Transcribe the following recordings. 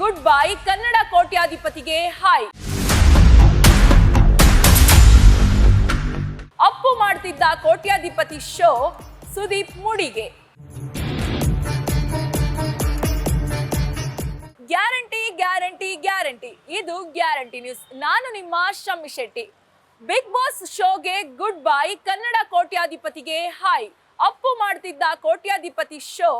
Good bye Kannada ಕೋಟ್ಯಾಧಿಪತಿಗೆ hi Appu ಮಾಡ್ತಿದ್ದ Kotyadhipati show Sudeep ಮೂಡಿಗೆ. Guarantee guarantee guarantee. ಇದು ಗ್ಯಾರಂಟಿ ನ್ಯೂಸ್. ನಾನು ನಿಮ್ಮ ಶಮ್ಮಿ ಶೆಟ್ಟಿ. ಬಿಗ್ ಬಾಸ್ ಶೋಗೆ ಗುಡ್ ಬೈ ಕನ್ನಡ ಕೋಟ್ಯಾಧಿಪತಿಗೆ ಹಾಯ್ ಅಪ್ಪು ಮಾಡ್ತಿದ್ದ ಕೋಟ್ಯಾಧಿಪತಿ ಶೋ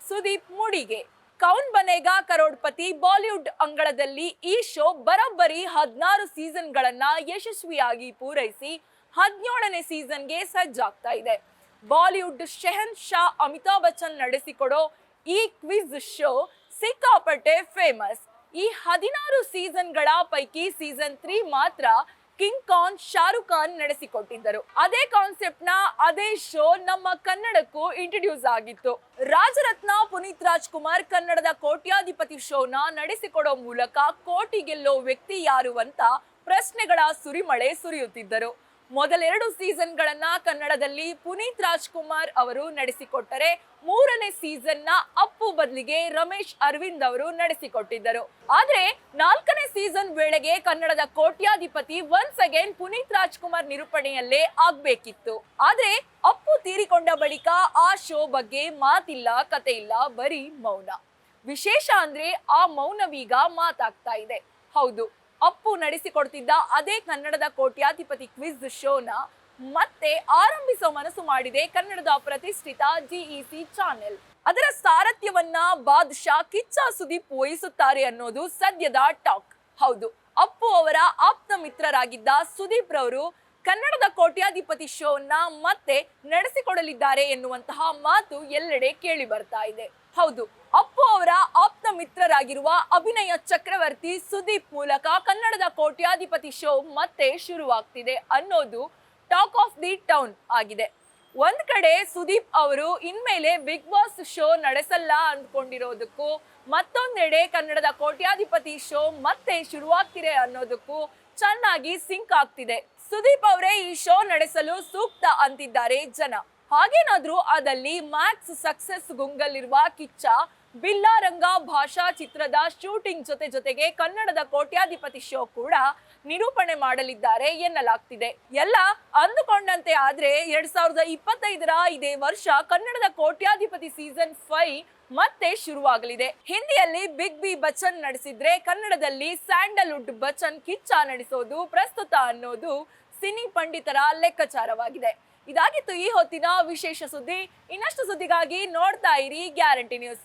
ಸುದೀಪ್ ಮೂಡಿಗೆ. ಕೌನ್ ಬನೇಗಾ ಕರೋಡ್ಪತಿ ಬಾಲಿವುಡ್ ಅಂಗಳದಲ್ಲಿ ಈ ಶೋ ಬರೋಬ್ಬರಿ ಹದಿನಾರು ಸೀಸನ್ಗಳನ್ನ ಯಶಸ್ವಿಯಾಗಿ ಪೂರೈಸಿ ಹದಿನೇಳನೇ ಸೀಸನ್ಗೆ ಸಜ್ಜಾಗ್ತಾ ಇದೆ. ಬಾಲಿವುಡ್ ಶೆಹನ್ ಶಾ, ಅಮಿತಾಬ್ ಬಚ್ಚನ್ ನಡೆಸಿಕೊಡೋ ಈ ಕ್ವಿಜ್ ಶೋ ಸಿಕ್ಕಾಪಟ್ಟೆ ಫೇಮಸ್. ಈ ಹದಿನಾರು ಸೀಸನ್ಗಳ ಪೈಕಿ ಸೀಸನ್ ತ್ರೀ ಮಾತ್ರ ಕಿಂಗ್ ಖಾನ್ ಶಾರುಖ್ ಖಾನ್ ನಡೆಸಿಕೊಟ್ಟಿದ್ದರು. ಅದೇ ಕಾನ್ಸೆಪ್ಟ್ನ ಅದೇ ಶೋ ನಮ್ಮ ಕನ್ನಡಕ್ಕೂ ಇಂಟ್ರೊಡ್ಯೂಸ್ ಆಗಿತ್ತು. ರಾಜರತ್ನ, ಪುನೀತ್ ರಾಜ್ಕುಮಾರ್ ಕನ್ನಡದ ಕೋಟ್ಯಾಧಿಪತಿ ಶೋನ ನಡೆಸಿಕೊಡೋ ಮೂಲಕ ಕೋಟಿ ಗೆಲ್ಲೋ ವ್ಯಕ್ತಿ ಯಾರು ಅಂತ ಪ್ರಶ್ನೆಗಳ ಸುರಿಮಳೆ ಸುರಿಯುತ್ತಿದ್ದರು. ಮೊದಲೆರಡು ಸೀಸನ್ಗಳನ್ನ ಕನ್ನಡದಲ್ಲಿ ಪುನೀತ್ ರಾಜ್ಕುಮಾರ್ ಅವರು ನಡೆಸಿಕೊಟ್ಟರೆ ಮೂರನೇ ಸೀಸನ್ನ ಅಪ್ಪು ಬದಲಿಗೆ ರಮೇಶ್ ಅರವಿಂದ್ ಅವರು ನಡೆಸಿಕೊಟ್ಟಿದ್ದರು. ಆದ್ರೆ ನಾಲ್ಕನೇ ಸೀಸನ್ ವೇಳೆಗೆ ಕನ್ನಡದ ಕೋಟ್ಯಾಧಿಪತಿ ಒನ್ಸ್ ಅಗೇನ್ ಪುನೀತ್ ರಾಜ್ಕುಮಾರ್ ನಿರೂಪಣೆಯಲ್ಲೇ ಆಗ್ಬೇಕಿತ್ತು. ಆದ್ರೆ ಅಪ್ಪು ತೀರಿಕೊಂಡ ಬಳಿಕ ಆ ಶೋ ಬಗ್ಗೆ ಮಾತಿಲ್ಲ, ಕತೆ ಇಲ್ಲ, ಬರೀ ಮೌನ. ವಿಶೇಷ ಅಂದ್ರೆ ಆ ಮೌನವೀಗ ಮಾತಾಗ್ತಾ ಇದೆ. ಹೌದು ಅಪ್ಪು ನಡೆಸಿಕೊಡ್ತಿದ್ದ ಅದೇ ಕನ್ನಡದ ಕೋಟ್ಯಾಧಿಪತಿ ಕ್ವಿಜ್ ಶೋನ ಮತ್ತೆ ಆರಂಭಿಸೋ ಮನಸ್ಸು ಮಾಡಿದೆ ಕನ್ನಡದ ಪ್ರತಿಷ್ಠಿತ ಜಿಇಸಿ ಚಾನೆಲ್. ಅದರ ಸಾರಥ್ಯವನ್ನ ಬಾದ್ಶಾ ಕಿಚ್ಚ ಸುದೀಪ್ ವಹಿಸುತ್ತಾರೆ ಅನ್ನೋದು ಸದ್ಯದ ಟಾಕ್. ಹೌದು, ಅಪ್ಪು ಅವರ ಆಪ್ತ ಮಿತ್ರರಾಗಿದ್ದ ಸುದೀಪ್ ರವರು ಕನ್ನಡದ ಕೋಟ್ಯಾಧಿಪತಿ ಶೋನ ಮತ್ತೆ ನಡೆಸಿಕೊಡಲಿದ್ದಾರೆ ಎನ್ನುವಂತಹ ಮಾತು ಎಲ್ಲೆಡೆ ಕೇಳಿ ಬರ್ತಾ ಇದೆ. ಹೌದು, ಅಪ್ಪು ಅವರ ಆಪ್ತ ಮಿತ್ರರಾಗಿರುವ ಅಭಿನಯ ಚಕ್ರವರ್ತಿ ಸುದೀಪ್ ಮೂಲಕ ಕನ್ನಡದ ಕೋಟ್ಯಾಧಿಪತಿ ಶೋ ಮತ್ತೆ ಶುರುವಾಗ್ತಿದೆ ಅನ್ನೋದು ಟಾಕ್ ಆಫ್ ದಿ ಟೌನ್ ಆಗಿದೆ. ಒಂದ್ ಕಡೆ ಸುದೀಪ್ ಅವರು ಇನ್ಮೇಲೆ ಬಿಗ್ ಬಾಸ್ ಶೋ ನಡೆಸಲ್ಲ ಅಂದ್ಕೊಂಡಿರೋದಕ್ಕೂ, ಮತ್ತೊಂದೆಡೆ ಕನ್ನಡದ ಕೋಟ್ಯಾಧಿಪತಿ ಶೋ ಮತ್ತೆ ಶುರುವಾಗ್ತಿದೆ ಅನ್ನೋದಕ್ಕೂ ಚೆನ್ನಾಗಿ ಸಿಂಕ್ ಆಗ್ತಿದೆ. ಸುದೀಪ್ ಅವರೇ ಈ ಶೋ ನಡೆಸಲು ಸೂಕ್ತ ಅಂತಿದ್ದಾರೆ ಜನ. ಹಾಗೇನಾದ್ರೂ ಅದಲ್ಲಿ ಮ್ಯಾಕ್ಸ್ ಸಕ್ಸಸ್ ಗುಂಗಲ್ಲಿರುವ ಕಿಚ್ಚ ಬಿಲ್ಲಾರಂಗ ಭಾಷಾ ಚಿತ್ರದ ಶೂಟಿಂಗ್ ಜೊತೆ ಜೊತೆಗೆ ಕನ್ನಡದ ಕೋಟ್ಯಾಧಿಪತಿ ಶೋ ಕೂಡ ನಿರೂಪಣೆ ಮಾಡಲಿದ್ದಾರೆ ಎನ್ನಲಾಗ್ತಿದೆ. ಎಲ್ಲ ಅಂದುಕೊಂಡಂತೆ ಆದ್ರೆ ಎರಡ್ ಸಾವಿರದ ಇಪ್ಪತ್ತೈದರ ಇದೇ ವರ್ಷ ಕನ್ನಡದ ಕೋಟ್ಯಾಧಿಪತಿ ಸೀಸನ್ ಫೈವ್ ಮತ್ತೆ ಶುರುವಾಗಲಿದೆ. ಹಿಂದಿಯಲ್ಲಿ ಬಿಗ್ ಬಿ ಬಚ್ಚನ್ ನಡೆಸಿದ್ರೆ ಕನ್ನಡದಲ್ಲಿ ಸ್ಯಾಂಡಲ್ವುಡ್ ಬಚ್ಚನ್ ಕಿಚ್ಚ ನಡೆಸೋದು, ಪ್ರಸ್ತುತ ಅನ್ನೋದು ಸಿನಿ ಪಂಡಿತರ ಲೆಕ್ಕಾಚಾರವಾಗಿದೆ. ಇದಾಗಿತ್ತು ಈ ಹೊತ್ತಿನ ವಿಶೇಷ ಸುದ್ದಿ. ಇನ್ನಷ್ಟು ಸುದ್ದಿಗಾಗಿ ನೋಡ್ತಾ ಇರಿ ಗ್ಯಾರಂಟಿ ನ್ಯೂಸ್.